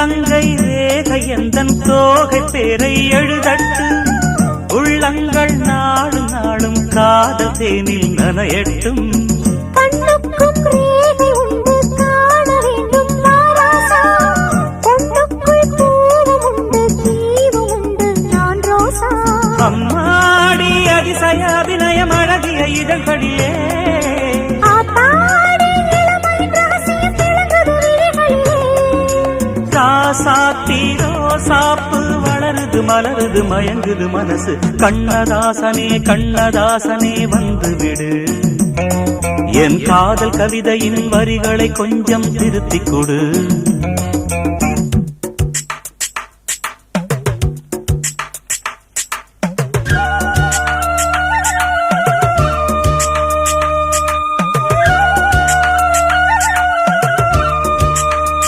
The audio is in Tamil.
உள்ளங்கை ரேகை எந்தன் தோகை பேரை எழுதட்டு உள்ளங்கள் நாளும் நாளும் காதல் தேனில் நனையட்டும். அம்மாடி அதிசய அபிநயம் அழகிய இதழ்களிலே ராசாத்தி சாப்பு வளருது மலருது மயங்குது மனசு. கண்ணதாசனே கண்ணதாசனே வந்து விடு என் காதல் கவிதையின் வரிகளை கொஞ்சம் திருத்திக் கொடு.